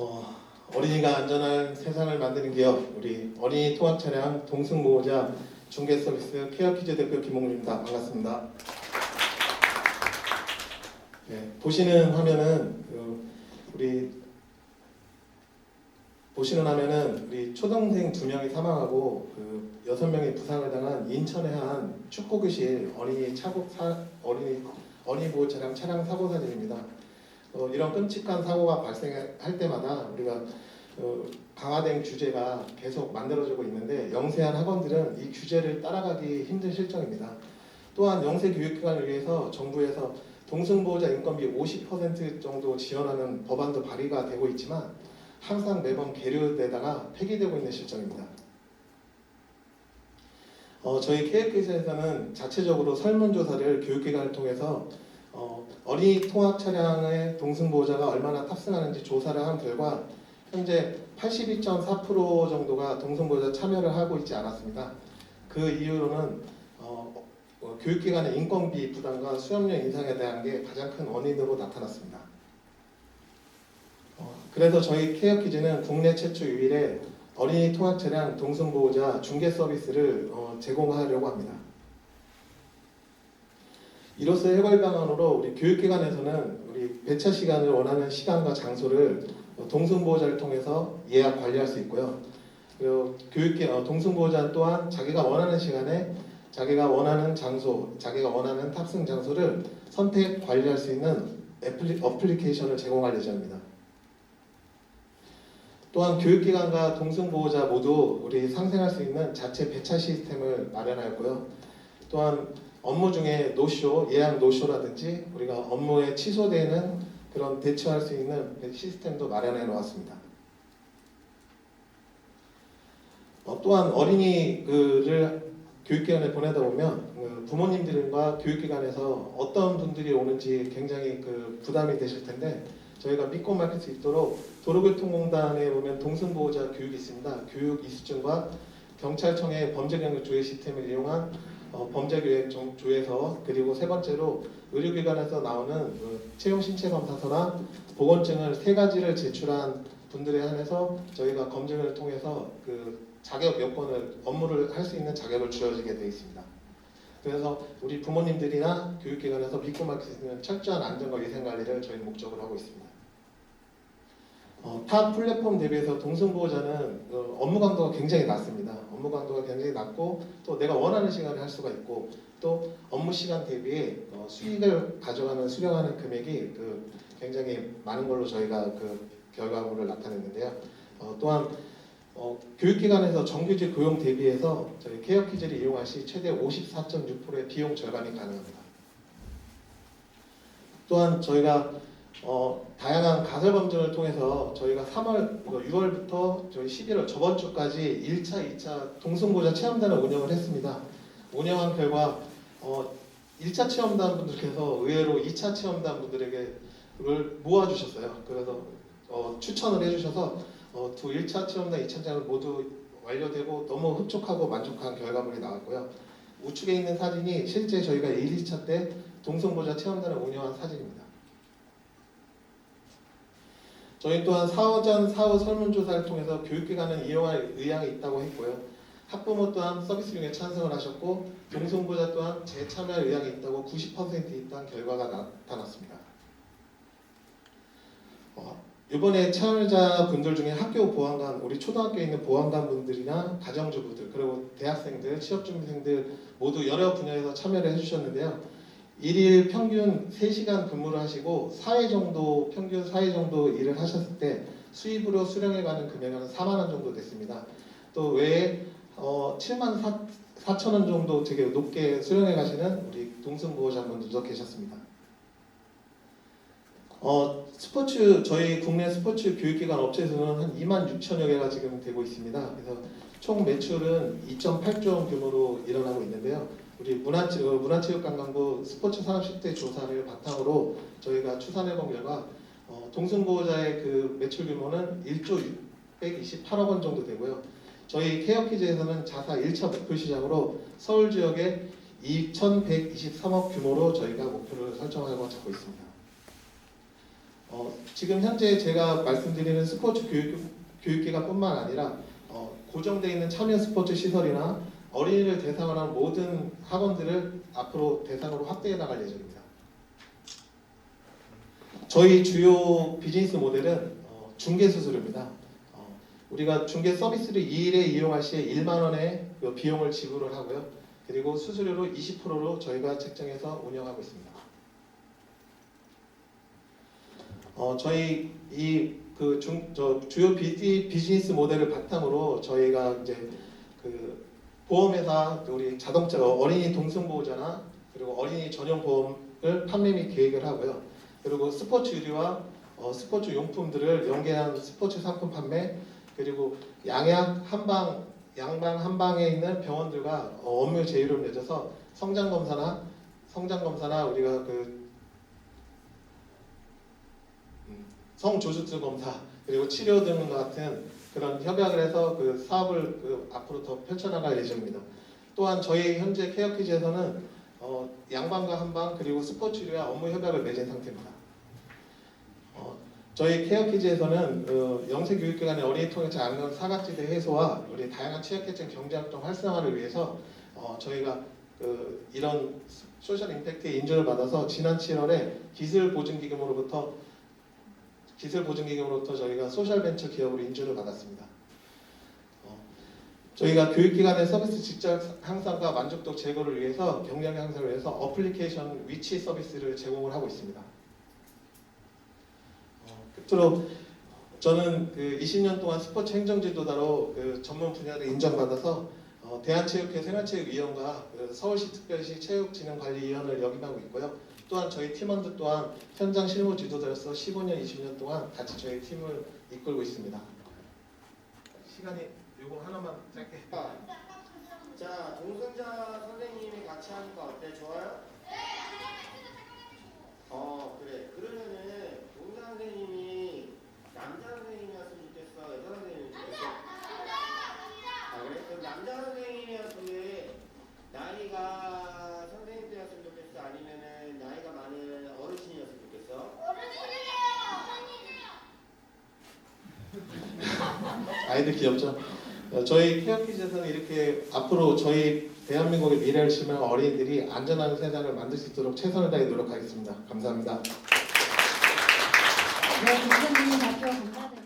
어, 어린이가 안전한 세상을 만드는 기업 우리 어린이 통합 차량 동승 보호자 중개 서비스 케어키즈 대표 김홍민입니다. 반갑습니다. 네, 보시는 화면은 그 우리 보시는 화면은 우리 초등생 두 명이 사망하고 그 여섯 명이 부상을 당한 인천의 한 축구교실 어린이 차고 사, 어린이 어린이 보호 차량 차량 사고 사진입니다. 어, 이런 끔찍한 사고가 발생할 때마다 우리가 어, 강화된 규제가 계속 만들어지고 있는데 영세한 학원들은 이 규제를 따라가기 힘든 실정입니다. 또한 영세 교육기관을 위해서 정부에서 동승보호자 인건비 50% 정도 지원하는 법안도 발의가 되고 있지만 항상 매번 계류되다가 폐기되고 있는 실정입니다. 어, 저희 케이크에서는 자체적으로 설문조사를 교육기관을 통해서 어, 어린이 통합 차량의 동승보호자가 얼마나 탑승하는지 조사를 한 결과 현재 82.4% 정도가 동승보호자 참여를 하고 있지 않았습니다. 그 이유로는 어, 어, 교육기관의 인건비 부담과 수업료 인상에 대한 게 가장 큰 원인으로 나타났습니다. 어, 그래서 저희 케어키즈는 국내 최초 유일의 어린이 통합 차량 동승보호자 중개 서비스를 어, 제공하려고 합니다. 이로써 해결 방안으로 우리 교육기관에서는 우리 배차 시간을 원하는 시간과 장소를 어, 동승보호자를 통해서 예약 관리할 수 있고요. 그리고 교육기 어, 동승보호자 또한 자기가 원하는 시간에 자기가 원하는 장소, 자기가 원하는 탑승 장소를 선택 관리할 수 있는 애플리, 어플리케이션을 제공할 예정입니다. 또한 교육기관과 동승보호자 모두 우리 상생할 수 있는 자체 배차 시스템을 마련하였고요. 또한 업무 중에 노쇼, 예약 노쇼라든지 우리가 업무에 취소되는 그런 대처할 수 있는 시스템도 마련해 놓았습니다. 어, 또한 어린이를 교육기관에 보내다 보면 그 부모님들과 교육기관에서 어떤 분들이 오는지 굉장히 그 부담이 되실 텐데 저희가 믿고 맡길 수 있도록 도로교통공단에 보면 동승보호자 교육이 있습니다. 교육 이수증과 경찰청의 범죄경력 조회 시스템을 이용한 어, 조회서 그리고 세 번째로 의료기관에서 나오는 그 채용 신체 검사서나 보건증을 세 가지를 제출한 분들에 한해서 저희가 검증을 통해서 그 자격 여건을 업무를 할 수 있는 자격을 주어지게 되어 있습니다. 그래서 우리 부모님들이나 교육기관에서 믿고 맡길 수 있는 철저한 안전과 위생 관리를 저희 목적으로 하고 있습니다. 어, 타 플랫폼 대비해서 동승보호자는 어, 업무 강도가 굉장히 낮습니다. 업무 강도가 굉장히 낮고 또 내가 원하는 시간에 할 수가 있고 또 업무 시간 대비에 어, 수익을 가져가는 수령하는 금액이 그 굉장히 많은 걸로 저희가 그 결과물을 나타냈는데요. 어, 또한 어, 교육기관에서 정규직 고용 대비해서 저희 케어키즈를 이용할 시 최대 54.6%의 비용 절감이 가능합니다. 또한 저희가 어, 다양한 가설 검증을 통해서 저희가 3월, 6월부터 저희 11월 저번 주까지 1차, 2차 동승보자 체험단을 운영을 했습니다. 운영한 결과 어, 1차 체험단 분들께서 의외로 2차 체험단 분들에게 를 모아주셨어요. 그래서 어, 추천을 해주셔서 어, 두 1차 체험단, 2차 체험을 모두 완료되고 너무 흡족하고 만족한 결과물이 나왔고요. 우측에 있는 사진이 실제 저희가 1, 2차 때 동승보자 체험단을 운영한 사진입니다. 저희 또한 사후전 사후 설문조사를 통해서 교육기관은 이용할 의향이 있다고 했고요. 학부모 또한 서비스 중에 찬성을 하셨고 동승보자 또한 재참여할 의향이 있다고 90% 있다는 결과가 나타났습니다. 어, 이번에 참여자 분들 중에 학교 보안관, 우리 초등학교에 있는 보안관 분들이나 가정주부들, 그리고 대학생들, 취업준비생들 모두 여러 분야에서 참여를 해주셨는데요. 일일 평균 3시간 근무를 하시고 4회 정도 평균 4회 정도 일을 하셨을 때 수입으로 수령해 가는 금액은 4만 원 정도 됐습니다. 또 외에 어, 7만 4, 4천 원 정도 되게 높게 수령해 가시는 우리 동승보호자분들도 계셨습니다. 어, 스포츠 저희 국내 스포츠 교육기관 업체에서는 한 2만 6천여 개가 지금 되고 있습니다. 그래서 총 매출은 2.8조 원 규모로 일어나고 있는데요. 우리 문화체, 어, 문화체육관광부 스포츠 산업 실태 조사를 바탕으로 저희가 추산해본 결과 어, 동승보호자의 그 매출 규모는 1조 628억 원 정도 되고요. 저희 케어키즈에서는 자사 1차 목표 시장으로 서울 지역에 2,123억 규모로 저희가 목표를 설정하고 잡고 있습니다. 어, 지금 현재 제가 말씀드리는 스포츠 교육, 교육기관뿐만 아니라 어, 고정되어 있는 참여 스포츠 시설이나 어린이를 대상으로 한 모든 학원들을 앞으로 대상으로 확대해 나갈 예정입니다. 저희 주요 비즈니스 모델은 어, 중개 수수료입니다. 어, 우리가 중개 서비스를 2일에 이용할 시에 1만 원의 그 비용을 지불을 하고요. 그리고 수수료로 20%로 저희가 책정해서 운영하고 있습니다. 어, 저희 이그 주요 비, 비즈니스 모델을 바탕으로 저희가 이제 그 보험회사 우리 자동차 어린이 동승보호자나 그리고 어린이 전용 보험을 판매 및 계획을 하고요. 그리고 스포츠 의류와 어, 스포츠 용품들을 연계한 스포츠 상품 판매 그리고 양약 한방 양방 한방에 있는 병원들과 어, 업무 제휴를 맺어서 성장 검사나 성장 검사나 우리가 그 음, 성조주투 검사 그리고 치료 등 같은 그런 협약을 해서 그 사업을 그 앞으로 더 펼쳐나갈 예정입니다. 또한 저희 현재 케어키즈에서는 어, 양방과 한방 그리고 스포츠 류와 업무 협약을 맺은 상태입니다. 어, 저희 케어키즈에서는 어, 영세교육기관의 어린이 통해서 안경 사각지대 해소와 우리 다양한 취약계층 경제활동 활성화를 위해서 어, 저희가 그 이런 소셜 임팩트의 인정을 받아서 지난 7월에 기술 보증기금으로부터 기술 보증 기금으로부터 저희가 소셜 벤처 기업으로 인증을 받았습니다. 어, 저희가 교육기관의 서비스 직접 향상과 만족도 제고를 위해서 경량 향상을 위해서 어플리케이션 위치 서비스를 제공을 하고 있습니다. 어, 끝으로 저는 그 20년 동안 스포츠 행정지도자로 그 전문 분야를 인정받아서 어, 대한체육회 생활체육위원과 그 서울시 특별시 체육진흥관리위원을 역임하고 있고요. 또한 저희 팀원들 또한 현장 실무 지도자로서 15년, 20년 동안 같이 저희 팀을 이끌고 있습니다. 시간이 요거 하나만 짧게. 자, 동승자 선생님이 같이 하니까 어때? 좋아요? 어, 그래. 그러면은 동승자 선생님이 남자 선생님이었으면 좋겠어? 여자 선생님이 좋겠어? 아, 그래? 그럼 남자 선생님이었으면 나이가 선생님 때였으면 좋겠어? 아니면은 나이가 많은 어르신이었으면 좋겠어? 아이들 귀엽죠? 어, 저희 케어키즈에서는 이렇게 앞으로 저희 대한민국의 미래를 심는 어린이들이 안전한 세상을 만들 수 있도록 최선을 다해 노력하겠습니다. 감사합니다. 네, 감사드립니다.